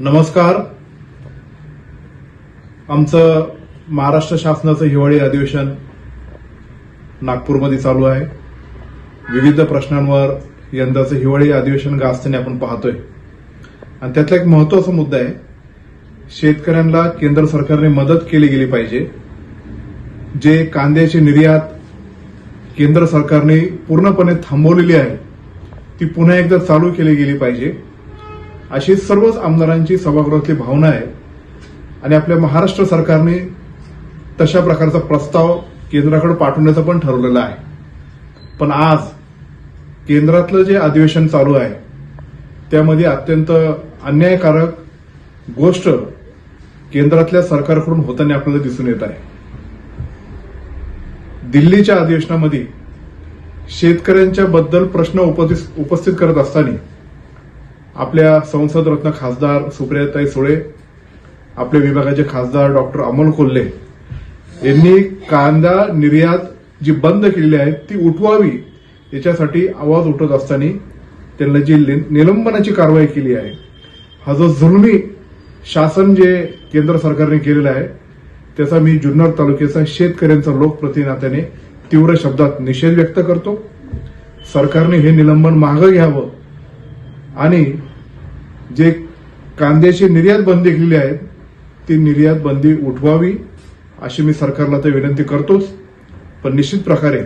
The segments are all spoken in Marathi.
नमस्कार. आमचं महाराष्ट्र शासनाचं हिवाळी अधिवेशन नागपूरमध्ये चालू आहे. विविध प्रश्नांवर यंदाचं हिवाळी अधिवेशन गाजताना आपण पाहतोय. आणि त्यातला एक महत्त्वाचा मुद्दा आहे शेतकऱ्यांना केंद्र सरकारने मदत केली गेली पाहिजे. जे कांद्याची निर्यात केंद्र सरकारने पूर्णपणे थांबवलेली आहे ती पुन्हा एकदा चालू केली गेली पाहिजे. अशी सर्वच आमदारांची सभागृहातली भावना आहे. आणि आपल्या महाराष्ट्र सरकारने तशा प्रकारचा प्रस्ताव केंद्राकडे पाठवण्याचं पण ठरवलेलं आहे. पण आज केंद्रातलं जे अधिवेशन चालू आहे त्यामध्ये अत्यंत अन्यायकारक गोष्ट केंद्रातल्या सरकारकडून होताना आपल्याला दिसून येत आहे. दिल्लीच्या अधिवेशनामध्ये शेतकऱ्यांच्या बद्दल प्रश्न उपस्थित करत असताना आपल्या संसद रत्न खासदार सुप्रियाताई सुळे आपल्या विभागाचे खासदार डॉक्टर अमोल कोल्हे यांनी कांदा निर्यात जी बंद केलेली आहे ती उठवावी याच्यासाठी आवाज उठत असताना त्यांना जी नि- निलंबनाची कारवाई केली आहे हा जो जुलमी शासन जे केंद्र सरकारने केलेला आहे त्याचा मी जुन्नर तालुक्याचा शेतकऱ्यांचा लोकप्रतिनात्याने तीव्र शब्दात निषेध व्यक्त करतो. सरकारने हे निलंबन मागं घ्यावं आणि जे कांद्याची निर्यात बंदी केलेली आहे ती निर्यात बंदी उठवावी अशी मी सरकारला तर विनंती करतोच. पण निश्चित प्रकारे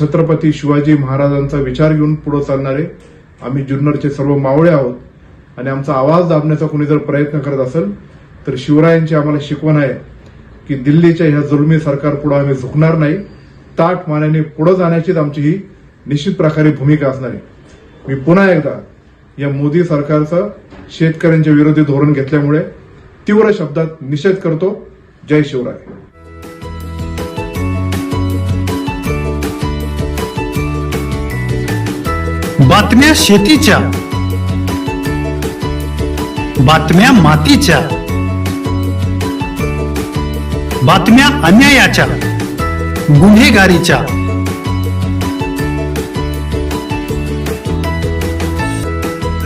छत्रपती शिवाजी महाराजांचा विचार घेऊन पुढे चालणारे आम्ही जुन्नरचे सर्व मावळे आहोत. आणि आमचा आवाज दाबण्याचा कोणी जर प्रयत्न करत असेल तर शिवरायांची आम्हाला शिकवण आहे की दिल्लीच्या ह्या जुलमी सरकार पुढे आम्ही झुकणार नाही. ताट मानाने पुढे जाण्याचीच आमची ही निश्चित प्रकारे भूमिका असणार आहे. मी पुन्हा एकदा या मोदी सरकारचं शेतकऱ्यांच्या विरोधी धोरण घेतल्यामुळे तीव्र शब्दात निषेध करतो. जय शिवराय. बातम्या शेतीच्या. बातम्या मातीच्या. बातम्या अन्यायाच्या. गुन्हेगारीच्या.